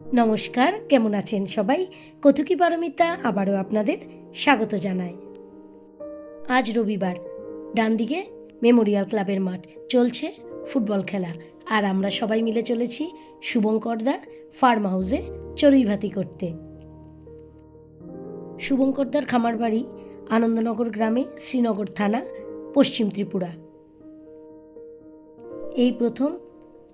নমস্কার, কেমন আছেন সবাই? কতুকি পারমিতা আবারও আপনাদের স্বাগত জানাই। আজ রবিবার ডান দিকে মেমোরিয়াল ক্লাবের মাঠ চলছে ফুটবল খেলা। আর আমরা সবাই মিলে চলেছি শুভঙ্করদার ফার্ম হাউসে চড়ুইভাতি করতে। শুভঙ্করদার খামার বাড়ি আনন্দনগর গ্রামে শ্রীনগর থানা, পশ্চিম ত্রিপুরা। এই প্রথম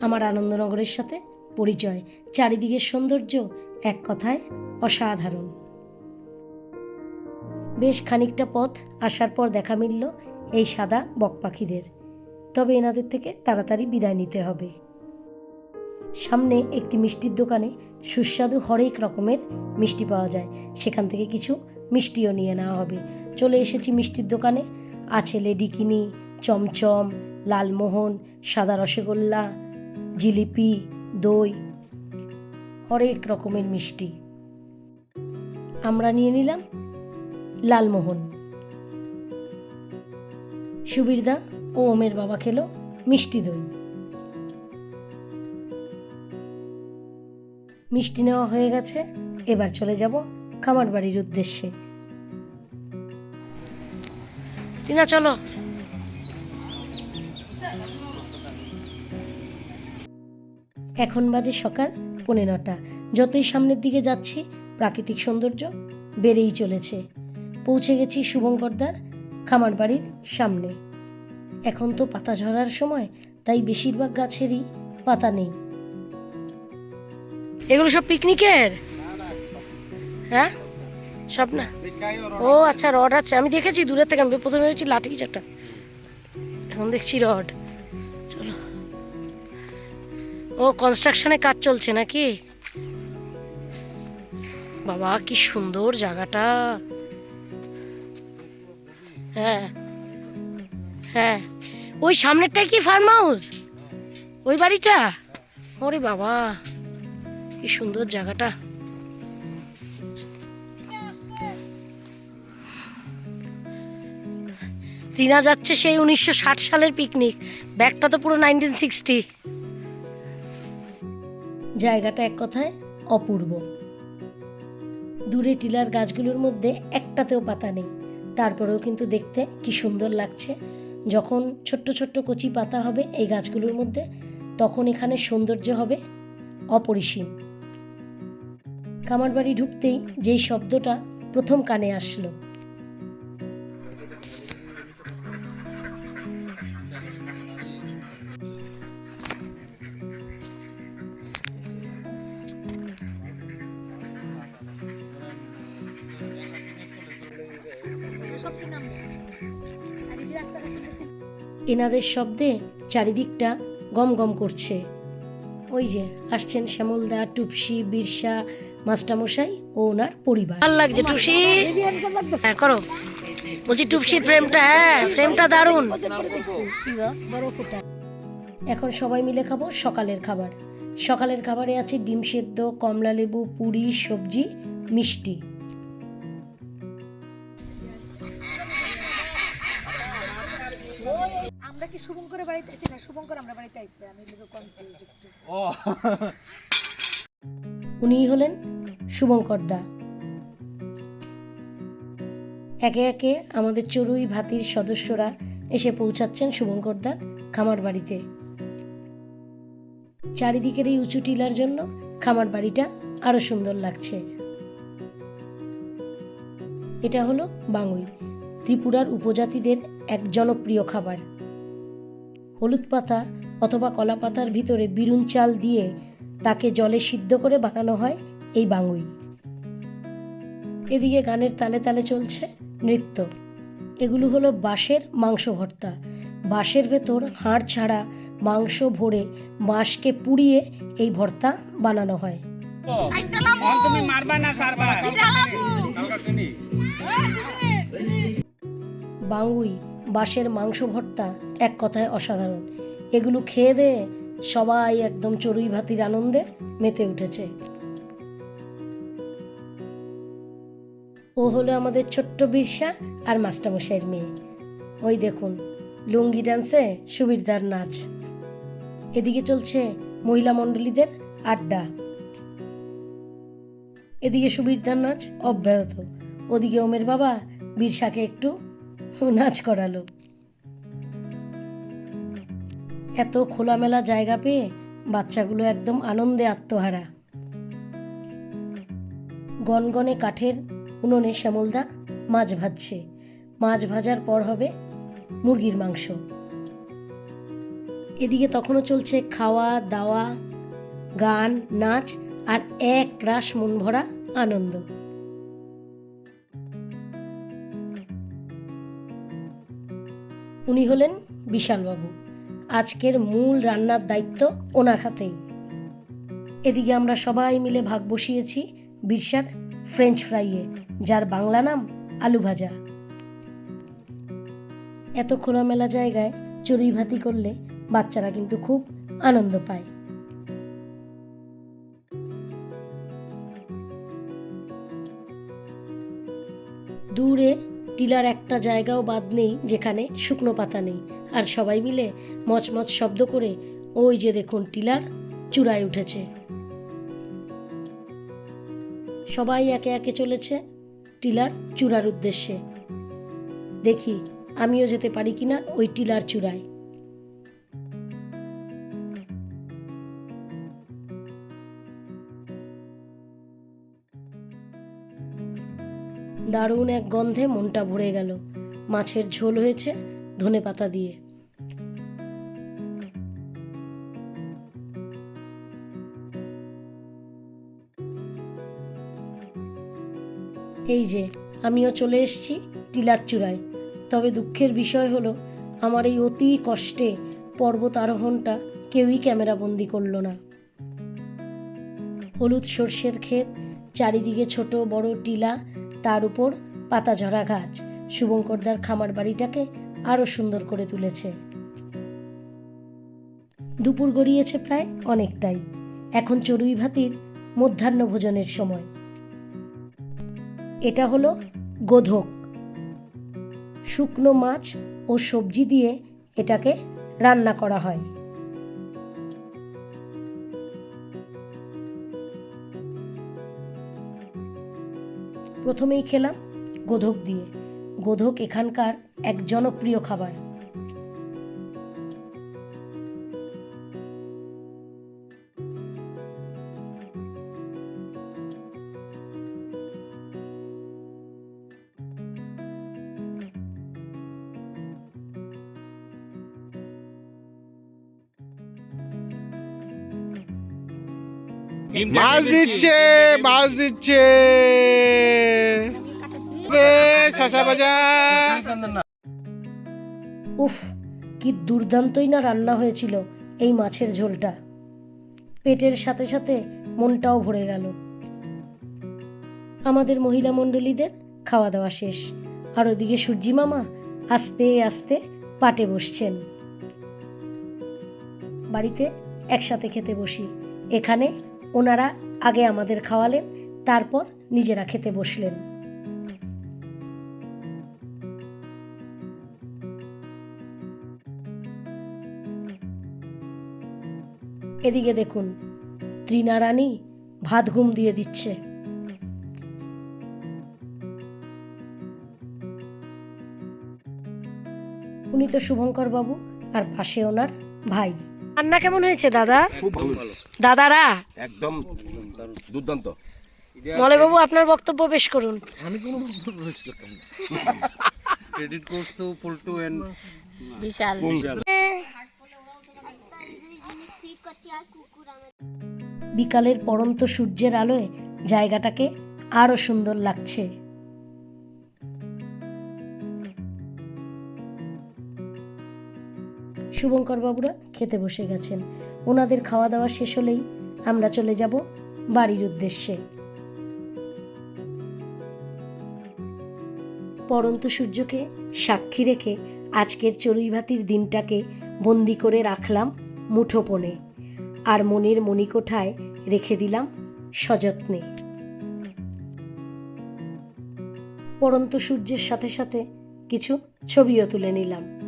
আমার আনন্দনগরের সাথে পরিচয়, চারিদিকের সৌন্দর্য এক কথায় অসাধারণ। বেশ খানিকটা পথ আসার পর দেখা মিলল এই সাদা বক পাখিদের। তবে এনাদের থেকে তাড়াতাড়ি বিদায় নিতে হবে। সামনে একটি মিষ্টির দোকানে সুস্বাদু হরেক রকমের মিষ্টি পাওয়া যায়। সেখান থেকে কিছু মিষ্টিও নিয়ে নেওয়া হবে। চলে এসেছি মিষ্টির দোকানে। আছে লেডিকিনি, চমচম, লালমোহন, সাদা রসগোল্লা, জিলিপি দই, হরেক রকমের মিষ্টি। আমরা নিয়ে নিলাম লালমোহন। সুবিরদা ও ওমের বাবা খেলো মিষ্টি দই। মিষ্টি নেওয়া হয়ে গেছে, এবার চলে যাব খামার বাড়ির উদ্দেশ্যে। টিনা, চলো। এখন বাজে সকাল পৌনে নটা। যতই সামনের দিকে যাচ্ছি, প্রাকৃতিক সৌন্দর্য বেড়েই চলেছে। পৌঁছে গেছি শুভঙ্করদার খামার বাড়ির সামনে। এখন তো পাতা ঝরার সময়, তাই বেশিরভাগ গাছেরই পাতা নেই। এগুলো সব পিকনিকের? হ্যাঁ? সব না? ও আচ্ছা রড আছে। আমি দেখেছি, দূরের থেকে আমি প্রথমে ভেবেছি লাঠি একটা। এখন দেখছি রড। ও কনস্ট্রাকশনে কাজ চলছে নাকি? বাবা, কি সুন্দর জায়গাটা। হ্যাঁ হ্যাঁ। ওই সামনেরটাই কি ফার্ম হাউস ওই বাড়িটা? ওরে বাবা, কি সুন্দর জায়গাটা। চীনা যাচ্ছে সেই উনিশশো ষাট সালের পিকনিক ব্যাগটা তো পুরো নাইনটিন সিক্সটি জায়গাটা এক কথায় অপূর্ব। দূরে টিলার গাছগুলোর মধ্যে একটাতেও পাতা নেই। তারপরেও কিন্তু দেখতে কি সুন্দর লাগছে। যখন ছোট্ট ছোট্ট কচি পাতা হবে এই গাছগুলোর মধ্যে, তখন এখানে সৌন্দর্য হবে অপরিসীম। কামার বাড়ি ঢুকতেই যেই শব্দটা প্রথম কানে আসলো এনাদের শব্দে চারিদিকটা গম গম করছে। ওই যে আসছেন শ্যামলদা টুপসি বিরসা মাস্টারমশাই ও ওনার পরিবার। ভালো লাগছে টুপসি। হ্যাঁ করো। বলছি টুপসির ফ্রেমটা হ্যাঁ ফ্রেমটা দারুণ। এখন সবাই মিলে খাব সকালের খাবার। সকালের খাবারে আছে ডিম সেদ্ধ কমলা লেবু পুরি সবজি মিষ্টি। আমরা কি শুভঙ্করের বাড়িতে আইছি না শুভঙ্কর আমরা বাড়িতে আইছি আমি লিখে কনফিউজ একটু। উনিই হলেন শুভঙ্কর দা। একে একে আমাদের চড়ুই ভাতির সদস্যরা এসে পৌঁছাচ্ছেন শুভঙ্কর দার খামার বাড়িতে। চারিদিকের এই উঁচু টিলার জন্য খামার বাড়িটা আরও সুন্দর লাগছে। এটা হলো বাঙুই ত্রিপুরার উপজাতিদের এক জনপ্রিয় খাবার। হলুদ পাতা অথবা কলা পাতার ভিতরে বিরুন চাল দিয়ে তাকে জলে সিদ্ধ করে বানানো হয় এই বাঙুই। এদিকে গানের তালে তালে চলছে নৃত্য। এগুলো হলো বাঁশের মাংস ভর্তা। বাঁশের ভেতর হাড় ছাড়া মাংস ভরে বাঁশকে পুড়িয়ে এই ভর্তা বানানো হয়। বাঙুই বাঁশের মাংস ভর্তা এক কথায় অসাধারণ। এগুলো খেয়ে দে, সবাই একদম চড়ুই ভাতির আনন্দে মেতে উঠেছে। ও হলো আমাদের ছোট্ট বিরসা আর মাস্টারমশাইয়ের মেয়ে। ওই দেখুন, লুঙ্গি ডান্সে সুবিরদার নাচ। এদিকে চলছে মহিলা মণ্ডলীদের আড্ডা। এদিকে সুবিরদার নাচ অব্যাহত। ওদিকে ওমের বাবা বিরসাকে একটু নাচ করালো। এত খোলামেলা জায়গা পেয়ে বাচ্চাগুলো একদম আনন্দে আত্মহারা। গনগনে কাঠের উনুনে শ্যামলদা মাছ ভাজছে। মাছ ভাজার পর হবে মুরগির মাংস। এদিকে তখনও চলছে খাওয়া, দাওয়া, গান, নাচ আর এক রাস মন ভরা আনন্দ। উনি হলেন বিশালবাবু। আজকের মূল রান্নার দায়িত্ব ওনার হাতেই। এদিকে আমরা সবাই মিলে ভাগ বসিয়েছি বিরসার ফ্রেঞ্চ ফ্রাইয়ে, যার বাংলা নাম আলু ভাজা। এত খোলামেলা জায়গায় চড়ুই ভাতি করলে বাচ্চারা কিন্তু খুব আনন্দ পায়। দূরে টিলার একটা জায়গাও বাদ নেই, যেখানে শুকনো পাতা নেই। আর সবাই মিলে মচমচ শব্দ করে, ওই যে দেখুন টিলার, চূড়ায় উঠেছে। সবাই একে একে চলেছে টিলার চূড়ার উদ্দেশ্যে। দেখি, আমিও যেতে পারি কিনা ওই টিলার চূড়ায়। দারুণ এক গন্ধে মনটা ভরে গেল। মাছের ঝোল হয়েছে ধনে পাতা দিয়ে। এই যে, আমিও চলে এসেছি টিলার চূড়ায়। তবে দুঃখের বিষয় হলো, আমার এই অতি কষ্টে পর্বত আরোহণটা কেউই ক্যামেরা বন্দি করল না। হলুদ সর্ষের ক্ষেত, চারিদিকে ছোট বড় টিলা তার উপর পাতা ঝরা গাছ। শুভঙ্করদার খামার বাড়িটাকে আরও সুন্দর করে তুলেছে। দুপুর গড়িয়েছে প্রায় অনেকটাই। এখন চড়ুই ভাতির মধ্যাহ্ন ভোজনের সময়। এটা হলো গোধক। শুকনো মাছ ও সবজি দিয়ে এটাকে রান্না করা হয়। প্রথমেই খেলাম গোধক দিয়ে। গোধক এখানকার এক জনপ্রিয় খাবার। মাছ দিচ্ছে মাছ দিচ্ছে। শশা ভাজা। উফ কি দুর্দান্তই না রান্না হয়েছিল এই মাছের ঝোলটা। পেটের সাথে সাথে মনটাও ভরে গেল। আমাদের মহিলা মণ্ডলীদের খাওয়া দাওয়া শেষ। আর ওদিকে সূর্যি মামা আস্তে আস্তে পাটে বসছেন। বাড়িতে একসাথে খেতে বসি। এখানে ওনারা আগে আমাদের খাওয়ালেন, তারপর নিজেরা খেতে বসলেন। এদিকে দেখুন ত্রিনারানী ভাত ঘুম দিয়ে দিচ্ছে। উনি তো শুভঙ্কর বাবু আর পাশে ওনার ভাই। রান্না কেমন হয়েছে দাদা? খুব ভালো। দাদারা? একদম দুর্দান্ত। মলে বাবু আপনার বক্তব্য পেশ করুন। ক্রেডিট কোর্স তো পল্টু এন্ড বিকালের পড়ন্ত সূর্যের আলোয় জায়গাটাকে আরও সুন্দর লাগছে। শুভঙ্কর বাবুরা খেতে বসে গেছেন। ওনাদের খাওয়া দাওয়া শেষ হলেই আমরা চলে যাব বাড়ির উদ্দেশ্যে। পরন্ত সূর্যকে সাক্ষী রেখে আজকের চড়ুইভাতির দিনটাকে বন্দি করে রাখলাম মুঠোপনে আর মনের মণিকোঠায় রেখে দিলাম সযত্নে। পরন্ত সূর্যের সাথে সাথে কিছু ছবিও তুলে নিলাম।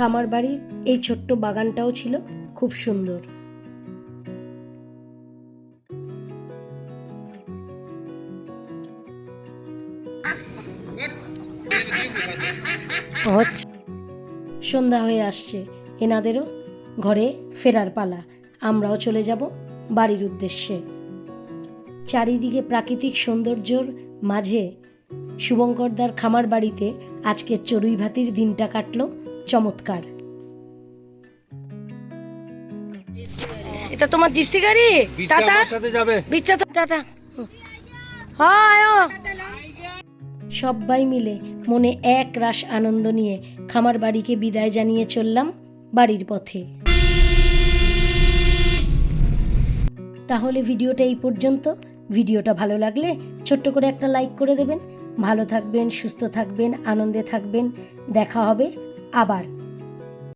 খামার বাড়ির এই ছোট্ট বাগানটাও ছিল খুব সুন্দর। সন্ধ্যা হয়ে আসছে। এনাদেরও ঘরে ফেরার পালা। আমরাও চলে যাব বাড়ির উদ্দেশ্যে। চারিদিকে প্রাকৃতিক সৌন্দর্যর মাঝে শুভঙ্করদার খামার বাড়িতে আজকে চড়ুই ভাতির দিনটা কাটলো চমৎকার। এটা তোমার জিপসি গাড়ি? আমার সাথে যাবে। বিচ্ছা টাটা। হায় সবাই মিলে মনে এক রাশ আনন্দ নিয়ে খামার বাড়িকে বিদায় জানিয়ে চললাম বাড়ির পথে। তাহলে ভিডিওটা এই পর্যন্ত। ভিডিওটা ভালো লাগলে ছোট্ট করে একটা লাইক করে দেবেন। ভালো থাকবেন সুস্থ থাকবেন আনন্দে থাকবেন। দেখা হবে আবার।